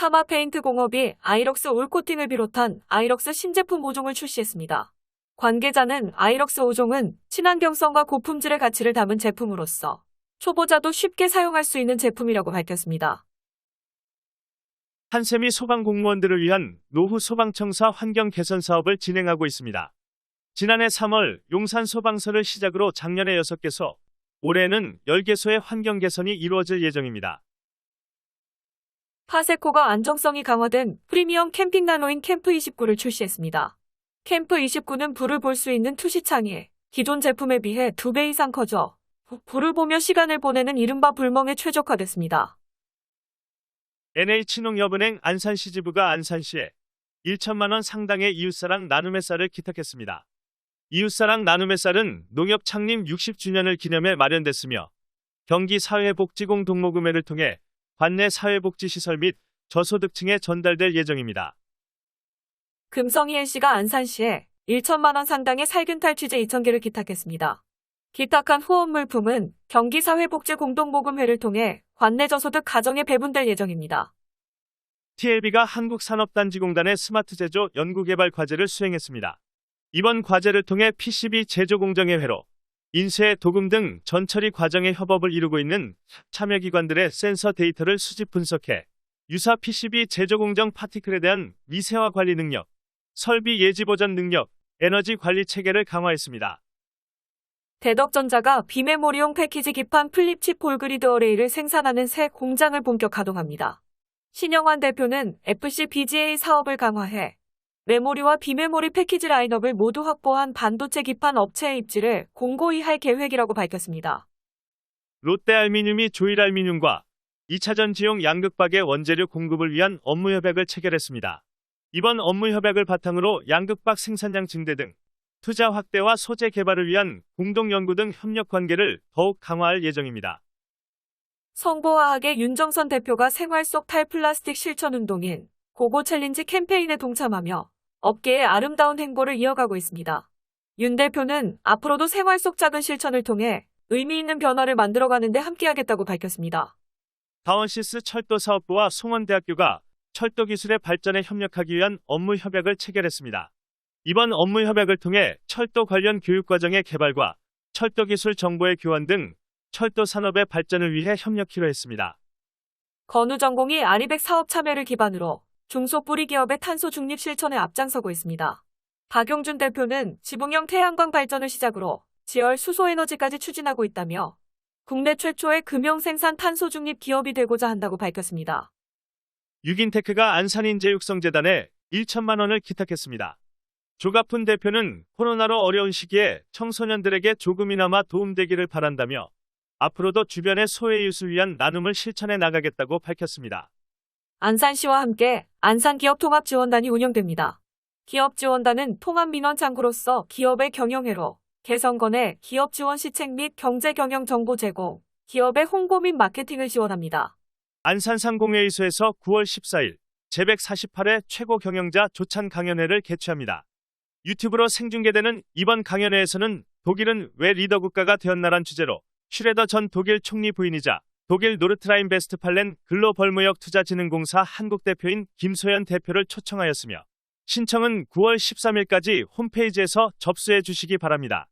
사마 페인트 공업이 아이럭스 올코팅을 비롯한 아이럭스 신제품 5종을 출시했습니다. 관계자는 아이럭스 5종은 친환경성과 고품질의 가치를 담은 제품으로서 초보자도 쉽게 사용할 수 있는 제품이라고 밝혔습니다. 한샘이 소방 공무원들을 위한 노후 소방청사 환경 개선 사업을 진행하고 있습니다. 지난해 3월 용산 소방서를 시작으로 작년에 6개소, 올해는 10개소의 환경 개선이 이루어질 예정입니다. 파세코가 안정성이 강화된 프리미엄 캠핑 나노인 캠프 29를 출시했습니다. 캠프 29는 불을 볼 수 있는 투시창이 기존 제품에 비해 2배 이상 커져 불을 보며 시간을 보내는 이른바 불멍에 최적화됐습니다. NH농협은행 안산시 지부가 안산시에 1천만 원 상당의 이웃사랑 나눔의 쌀을 기탁했습니다. 이웃사랑 나눔의 쌀은 농협 창립 60주년을 기념해 마련됐으며 경기 사회복지공 동모금회를 통해 관내 사회복지시설 및 저소득층에 전달될 예정입니다. 금성이 NC가 안산시에 1천만 원 상당의 살균 탈 취제 2,000개를 기탁했습니다. 기탁한 후원 물품은 경기사회복지공동모금회를 통해 관내 저소득 가정에 배분될 예정입니다. TLB가 한국산업단지공단의 스마트 제조 연구개발 과제를 수행했습니다. 이번 과제를 통해 PCB 제조 공정의 회로, 인쇄, 도금 등 전처리 과정의 협업을 이루고 있는 참여기관들의 센서 데이터를 수집 분석해 유사 PCB 제조 공정 파티클에 대한 미세화 관리 능력, 설비 예지 보전 능력, 에너지 관리 체계를 강화했습니다. 대덕전자가 비메모리용 패키지 기판 플립칩 폴그리드 어레이를 생산하는 새 공장을 본격 가동합니다. 신영환 대표는 FC BGA 사업을 강화해 메모리와 비메모리 패키지 라인업을 모두 확보한 반도체 기판 업체의 입지를 공고히 할 계획이라고 밝혔습니다. 롯데알미늄이 조일알미늄과 2차전 지용 양극박의 원재료 공급을 위한 업무 협약을 체결했습니다. 이번 업무 협약을 바탕으로 양극박 생산량 증대 등 투자 확대와 소재 개발을 위한 공동 연구 등 협력 관계를 더욱 강화할 예정입니다. 성보화학의 윤정선 대표가 생활 속 탈플라스틱 실천 운동인 고고 챌린지 캠페인에 동참하며 업계의 아름다운 행보를 이어가고 있습니다. 윤 대표는 앞으로도 생활 속 작은 실천을 통해 의미 있는 변화를 만들어가는 데 함께하겠다고 밝혔습니다. 다원시스 철도사업부와 송원대학교가 철도 기술의 발전에 협력하기 위한 업무 협약을 체결했습니다. 이번 업무 협약을 통해 철도 관련 교육 과정의 개발과 철도 기술 정보의 교환 등 철도 산업의 발전을 위해 협력키로 했습니다. 건우 전공이 아리백 사업 참여를 기반으로 중소뿌리 기업의 탄소 중립 실천에 앞장서고 있습니다. 박용준 대표는 지붕형 태양광 발전을 시작으로 지열 수소에너지까지 추진하고 있다며 국내 최초의 금형 생산 탄소 중립 기업이 되고자 한다고 밝혔습니다. 유긴테크가 안산인제육성재단에 1천만 원을 기탁했습니다. 조가푼 대표는 코로나로 어려운 시기에 청소년들에게 조금이나마 도움되기를 바란다며 앞으로도 주변의 소외 이웃을 위한 나눔을 실천해 나가겠다고 밝혔습니다. 안산시와 함께 안산기업통합지원단이 운영됩니다. 기업지원단은 통합민원 창구로서 기업의 경영회로, 개선건의 기업 지원 시책 및 경제 경영 정보 제공, 기업의 홍보 및 마케팅을 지원합니다. 안산 상공회의소에서 9월 14일 제148회 최고 경영자 조찬 강연회를 개최합니다. 유튜브로 생중계되는 이번 강연회에서는 독일은 왜 리더 국가가 되었나란 주제로 슈레더 전 독일 총리 부인이자 독일 노르트라인 베스트팔렌 글로벌무역 투자진흥공사 한국 대표인 김소연 대표를 초청하였으며 신청은 9월 13일까지 홈페이지에서 접수해 주시기 바랍니다.